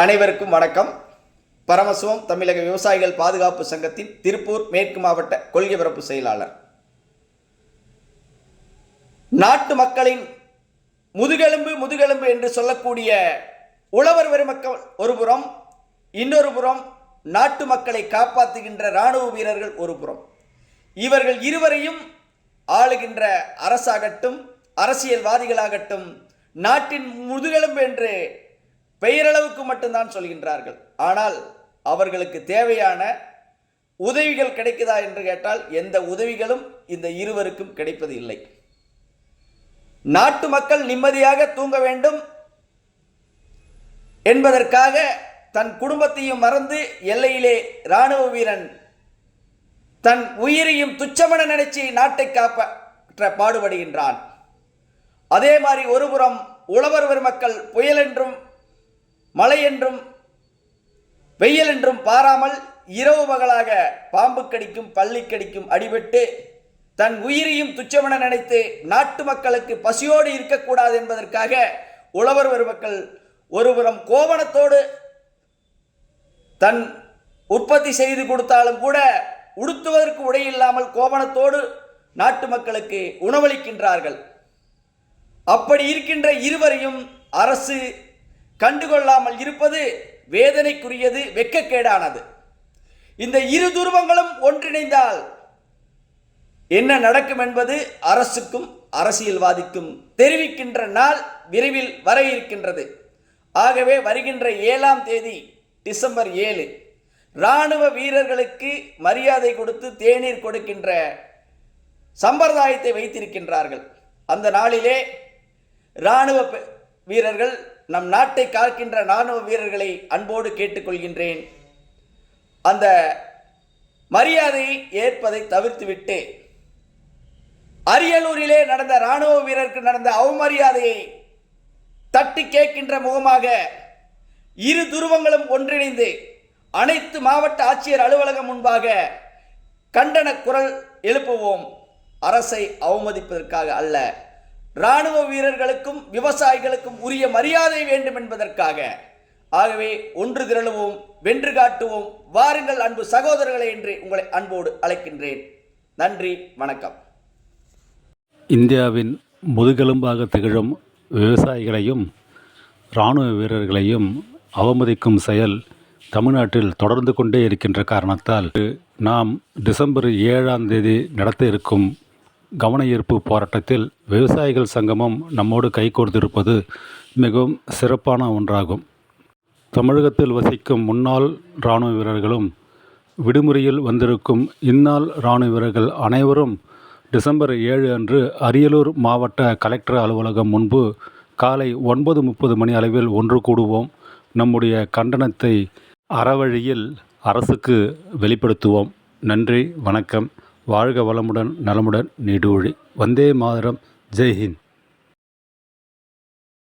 அனைவருக்கும் வணக்கம். பரமசிவம் தமிழக விவசாயிகள் பாதுகாப்பு சங்கத்தின் திருப்பூர் மேற்கு மாவட்ட கொள்கை பரப்பு செயலாளர். நாட்டு மக்களின் முதுகெலும்பு முதுகெலும்பு என்று சொல்லக்கூடிய உழவர் பெருமக்கள் மக்கள் ஒருபுறம் இன்னொரு புறம் நாட்டு மக்களை காப்பாற்றுகின்ற இராணுவ வீரர்கள் ஒரு புறம். இவர்கள் இருவரையும் ஆளுகின்ற அரசாகட்டும் அரசியல்வாதிகளாகட்டும் நாட்டின் முதுகெலும்பு என்று பெயரளவுக்கு மட்டும்தான் சொல்கின்றார்கள். ஆனால் அவர்களுக்கு தேவையான உதவிகள் கிடைக்குதா என்று கேட்டால் எந்த உதவிகளும் இந்த இருவருக்கும் கிடைப்பது இல்லை. நாட்டு மக்கள் நிம்மதியாக தூங்க வேண்டும் என்பதற்காக தன் குடும்பத்தையும் மறந்து எல்லையிலே இராணுவ வீரன் தன் உயிரையும் துச்சமென நினைச்சு நாட்டை காப்பாற்ற பாடுபடுகின்றான். அதே மாதிரி ஒருபுறம் உழவர் மக்கள் புயல் என்றும் மழை என்றும் வெயில் என்றும் பாராமல் இரவு பகலாக பாம்பு கடிக்கும் பள்ளி கடிக்கும் அடிபட்டு தன் உயிரையும் துச்சமென நினைத்து நாட்டு மக்களுக்கு பசியோடு இருக்கக்கூடாது என்பதற்காக உழவர் பெருமக்கள் ஒருபுறம் கோவணத்தோடு தன் உற்பத்தி செய்து கொடுத்தாலும் கூட உடுத்துவதற்கு உடை இல்லாமல் கோவணத்தோடு நாட்டு மக்களுக்கு உணவளிக்கின்றார்கள். அப்படி இருக்கின்ற இருவரையும் அரசு கண்டுகொள்ளாமல் இருப்பது வேதனைக்குரியது வெட்கக்கேடானது இந்த இரு துருவங்களும் ஒன்றிணைந்தால் என்ன நடக்கும் என்பது அரசுக்கும் அரசியல்வாதிக்கும் தெரிவிக்கின்ற நாள் விரைவில் வர இருக்கின்றது. ஆகவே வருகின்ற ஏழாம் தேதி டிசம்பர் ஏழு இராணுவ வீரர்களுக்கு மரியாதை கொடுத்து தேநீர் கொடுக்கின்ற சம்பிரதாயத்தை வைத்திருக்கின்றார்கள். அந்த நாளிலே இராணுவ வீரர்கள் நம் நாட்டை காக்கின்ற இராணுவ வீரர்களை அன்போடு கேட்டுக்கொள்கின்றேன். அந்த மரியாதையை ஏற்பதை தவிர்த்துவிட்டு அரியலூரிலே நடந்த இராணுவ வீரருக்கு நடந்த அவமரியாதையை தட்டி கேட்கின்ற முகமாக இரு துருவங்களும் ஒன்றிணைந்து அனைத்து மாவட்ட ஆட்சியர் அலுவலகம் முன்பாக கண்டன குரல் எழுப்புவோம். அரசை அவமதிப்பதற்காக அல்ல. இராணுவ வீரர்களுக்கும் விவசாயிகளுக்கும் உரிய மரியாதை வேண்டும் என்பதற்காக. ஆகவே ஒன்று திரளுவோம் வென்று காட்டுவோம். வாருங்கள் அன்பு சகோதரர்களே என்று உங்களை அன்போடு அழைக்கின்றேன். நன்றி வணக்கம். இந்தியாவின் முதுகெலும்பாக திகழும் விவசாயிகளையும் இராணுவ வீரர்களையும் அவமதிக்கும் செயல் தமிழ்நாட்டில் தொடர்ந்து கொண்டே இருக்கின்ற காரணத்தால் நாம் டிசம்பர் ஏழாம் தேதி நடத்த இருக்கும் கவன ஈர்ப்பு போராட்டத்தில் விவசாயிகள் சங்கமம் நம்மோடு கைகோர்த்திருப்பது மிகவும் சிறப்பான ஒன்றாகும். தமிழகத்தில் வசிக்கும் முன்னாள் இராணுவ வீரர்களும் விடுமுறையில் வந்திருக்கும் இந்நாள் இராணுவ வீரர்கள் அனைவரும் டிசம்பர் ஏழு அன்று அரியலூர் மாவட்ட கலெக்டர் அலுவலகம் முன்பு காலை ஒன்பது முப்பது மணி அளவில் ஒன்று கூடுவோம். நம்முடைய கண்டனத்தை அறவழியில் அரசுக்கு வெளிப்படுத்துவோம். நன்றி வணக்கம். வாழ்க வளமுடன் நலமுடன் நீடூழி. வந்தே மாதரம். ஜெய்ஹிந்த்.